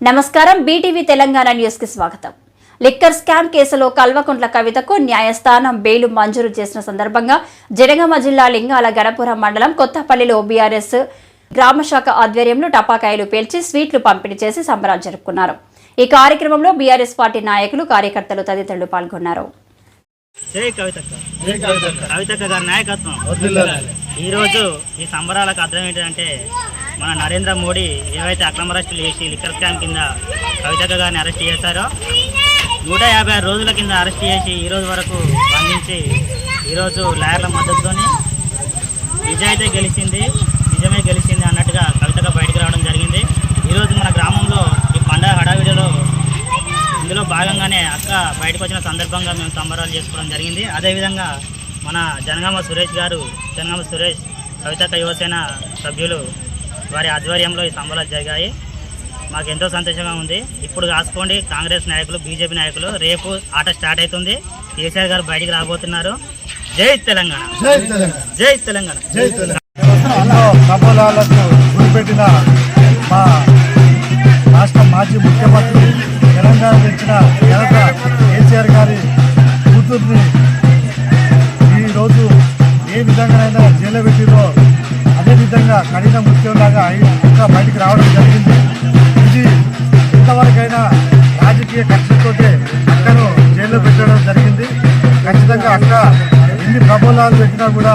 నమస్కారం బీటీవీ తెలంగాణ న్యూస్కి స్వాగతం. లిక్కర్ స్కామ్ కేసులో కల్వకుంట్ల కవితకు న్యాయస్థానం బెయిలు మంజూరు చేసిన సందర్భంగా జనగామ జిల్లా లింగాల గణపురం మండలం కొత్తపల్లిలో బీఆర్ఎస్ గ్రామశాఖ ఆధ్వర్యంలో టపాకాయలు పేల్చి స్వీట్లు పంపిణీ చేసి సంబరాలు జరుపుకున్నారు. ఈ కార్యక్రమంలో బీఆర్ఎస్ పార్టీ నాయకులు కార్యకర్తలు తదితరులు పాల్గొన్నారు. జై కవితక్క. కవితక్క. గారి నాయకత్వం. ఈరోజు ఈ సంబరాలకు అర్థం ఏంటంటే మన నరేంద్ర మోడీ ఏవైతే అక్రమ అరెస్టులు చేసి లిక్కర్ స్కామ్ కింద కవితక గారిని అరెస్ట్ చేశారో నూట యాభై ఆరు రోజుల కింద అరెస్ట్ చేసి ఈరోజు వరకు బంధించి ఈరోజు లాయర్ల మద్దతుతోని నిజాయితీ గెలిచింది నిజమే గెలిచింది అన్నట్టుగా కవితక బయటకు రావడం జరిగింది. ఈరోజు మన గ్రామంలో ఈ పండగ హడావిడిలో ఇందులో భాగంగానే అక్క బయటకు వచ్చిన సందర్భంగా మేము సంబరాలు చేసుకోవడం జరిగింది. అదేవిధంగా మన జనగామ సురేష్ గారు జనగామ సురేష్ కవితక్క యువసేన సభ్యులు వారి ఆధ్వర్యంలో ఈ సంబరాలు జరిగాయి. మాకు ఎంతో సంతోషంగా ఉంది. ఇప్పుడు కాసుకోండి కాంగ్రెస్ నాయకులు బీజేపీ నాయకులు రేపు ఆట స్టార్ట్ అవుతుంది. కేసీఆర్ గారు బయటికి రాబోతున్నారు. జై తెలంగాణ. జై తెలంగాణ. గురిపెట్టిన మా రాష్ట్ర మాజీ ముఖ్యమంత్రి తెలంగాణ తెచ్చిన ఘనత కేసీఆర్ గారి కూతుర్ని ఈరోజు ఏ విధంగానైనా జైలు పెట్టిరో అదేవిధంగా కఠిన మృత్యులాగా ఇంకా బయటికి రావడం జరిగింది. ఇది ఇంతవరకైనా రాజకీయ కక్షతోటే అక్కను జైల్లో పెట్టడం జరిగింది. ఖచ్చితంగా అక్క ఎన్ని ప్రబోధాలు పెట్టినా కూడా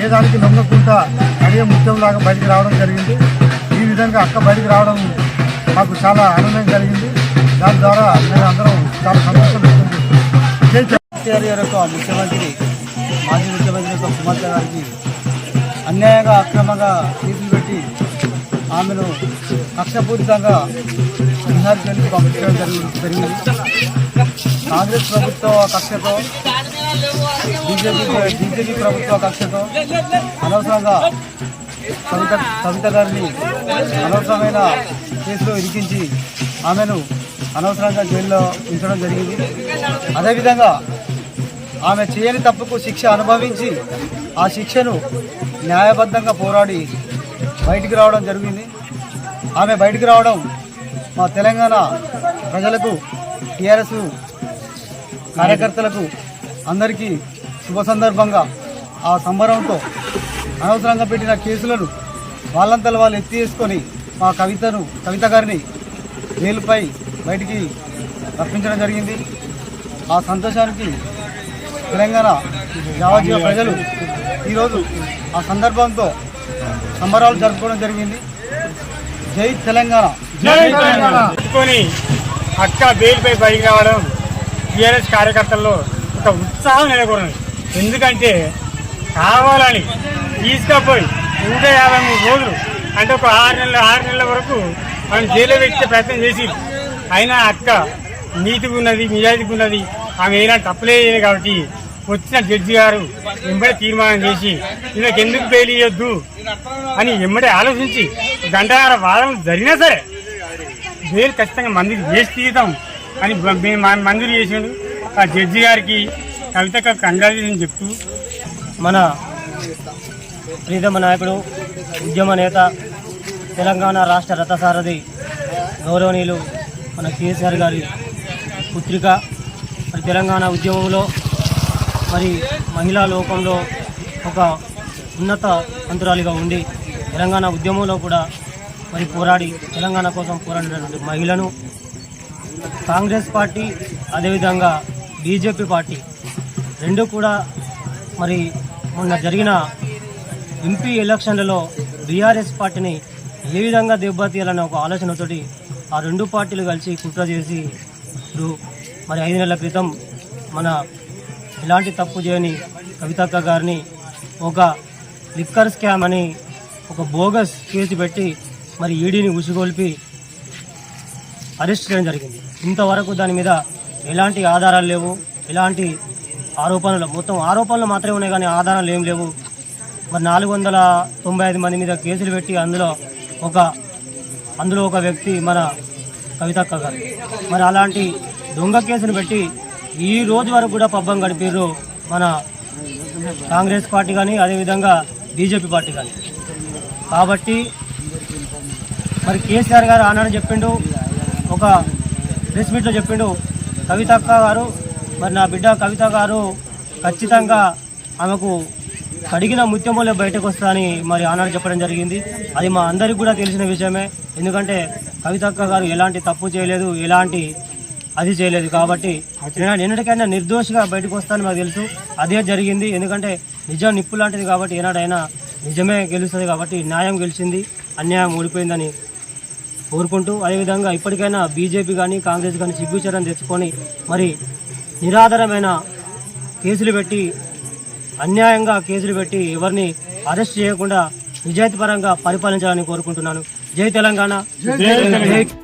ఏ దానికి నమ్మకుండా కడియ ముత్యంలాగా బయటికి రావడం జరిగింది. ఈ విధంగా అక్క బయటికి రావడం మాకు చాలా ఆనందం కలిగింది. దాని ద్వారా మేము అందరం చాలా సంతోషం జై గారి యొక్క ముఖ్యమంత్రి మాజీ ముఖ్యమంత్రి కుమార్తె గారికి అన్యాయంగా అక్రమంగా కేసులు పెట్టి ఆమెను కక్షపూరితంగా బీహార్ జైలుకు పంపించడం జరిగింది కాంగ్రెస్ ప్రభుత్వ కక్షతో బీజేపీ బీజేపీ ప్రభుత్వ కక్షతో అనవసరంగా కవిత కవిత గారిని అనవసరమైన కేసులో ఇరికించి ఆమెను అనవసరంగా జైల్లో ఉంచడం జరిగింది. అదేవిధంగా ఆమె చేయని తప్పుకు శిక్ష అనుభవించి ఆ శిక్షను న్యాయబద్ధంగా పోరాడి బయటికి రావడం జరిగింది. ఆమె బయటికి రావడం మా తెలంగాణ ప్రజలకు టీఆర్ఎస్ కార్యకర్తలకు అందరికీ శుభ సందర్భంగా ఆ సంబరంతో అనవసరంగా పెట్టిన కేసులను వాళ్ళంతలో వాళ్ళు ఎత్తి వేసుకొని మా కవితను కవిత గారిని వేలుపై బయటికి తప్పించడం జరిగింది. ఆ సంతోషానికి తెలంగాణ యావజీవ ప్రజలు ఈరోజు ఆ సందర్భంతో సంబరాలు జరుపుకోవడం జరిగింది. జై తెలంగాణ. జై తెలంగాణ. అక్క బెయిల్పై బయటికి రావడం టీఆర్ఎస్ కార్యకర్తల్లో ఒక ఉత్సాహం నెలకొన్నది. ఎందుకంటే కావాలని తీసుకపోయి నూట యాభై మూడు రోజులు అంటే ఒక ఆరు నెలల ఆరు నెలల వరకు మనం జైల్లో పెట్టే ప్రయత్నం చేసి అయినా అక్క నీతిగా ఉన్నది నిజాయితీగా ఉన్నది ఆమె ఏనా తప్పలేదు కాబట్టి వచ్చిన జడ్జి గారు వెంబడి తీర్మానం చేసి ఈయనకి ఎందుకు బెయిల్ ఇవ్వద్దు అని వెంబడి ఆలోచించి గంటన్నర వాదన జరిగినా సరే బెయిల్ ఖచ్చితంగా మందికి వేసి తీద్దాం అని మేము మా- మంజూరు చేసిండు. ఆ జడ్జి గారికి కవితకు కంగ్రాచులేషన్ చెప్తూ మన ప్రీతమ నాయకుడు ఉద్యమ నేత తెలంగాణ రాష్ట్ర రథసారథి గౌరవనీయులు మన కేసీఆర్ గారి పుత్రిక. మరి తెలంగాణ ఉద్యమంలో మరి మహిళా లోకంలో ఒక ఉన్నత మంత్రాలుగా ఉండి తెలంగాణ ఉద్యమంలో కూడా మరి పోరాడి తెలంగాణ కోసం పోరాడినటువంటి మహిళను కాంగ్రెస్ పార్టీ అదేవిధంగా బీజేపీ పార్టీ రెండు కూడా మరి మొన్న జరిగిన ఎంపీ ఎలక్షన్లలో బీఆర్ఎస్ పార్టీని ఏ విధంగా దెబ్బతీయాలనే ఒక ఆలోచనతోటి ఆ రెండు పార్టీలు కలిసి కుట్ర చేసి ఇప్పుడు మరి ఐదు నెలల క్రితం మన ఎలాంటి తప్పు చేయని కవితక్క గారిని ఒక లిక్కర్ స్కామ్ అని ఒక బోగస్ కేసు పెట్టి మరి ఈడీని ఉసిగొల్పి అరెస్ట్ చేయడం జరిగింది. ఇంతవరకు దాని మీద ఎలాంటి ఆధారాలు లేవు. ఎలాంటి ఆరోపణలు మొత్తం ఆరోపణలు మాత్రమే ఉన్నాయి కానీ ఆధారాలు ఏం లేవు. మరి నాలుగు వందల తొంభై ఐదు మంది మీద కేసులు పెట్టి అందులో ఒక అందులో ఒక వ్యక్తి మన కవితక్క గారు. మరి అలాంటి దొంగ కేసును పెట్టి ఈ రోజు వరకు కూడా పబ్బం గడిపారు మన కాంగ్రెస్ పార్టీ కానీ అదేవిధంగా బీజేపీ పార్టీ కానీ. కాబట్టి మరి కేసీఆర్ గారు ఆనాడు చెప్పిండు ఒక ప్రెస్ మీట్లో చెప్పిండు కవితక్క గారు మరి నా బిడ్డ కవిత గారు ఖచ్చితంగా ఆమెకు కడిగిన ముత్యములే బయటకు వస్తాయని మరి ఆనాడు చెప్పడం జరిగింది. అది మా అందరికి కూడా తెలిసిన విషయమే. ఎందుకంటే కవితక్క గారు ఎలాంటి తప్పు చేయలేదు ఎలాంటి అది చేయలేదు కాబట్టి నేను నిర్దోషిగా బయటకు వస్తానని మాకు తెలుసు. అదే జరిగింది. ఎందుకంటే నిజం నిప్పు లాంటిది కాబట్టి ఏనాడైనా నిజమే గెలుస్తుంది కాబట్టి న్యాయం గెలిచింది. అన్యాయం ఓడిపోయిందని కోరుకుంటూ అదేవిధంగా ఇప్పటికైనా బీజేపీ కానీ కాంగ్రెస్ కానీ సిగ్గుచరణ తెచ్చుకొని మరి నిరాధారమైన కేసులు పెట్టి అన్యాయంగా కేసులు పెట్టి ఎవరిని అరెస్ట్ చేయకుండా నిజాయితీపరంగా పరిపాలించాలని కోరుకుంటున్నాను. జై తెలంగాణ. జై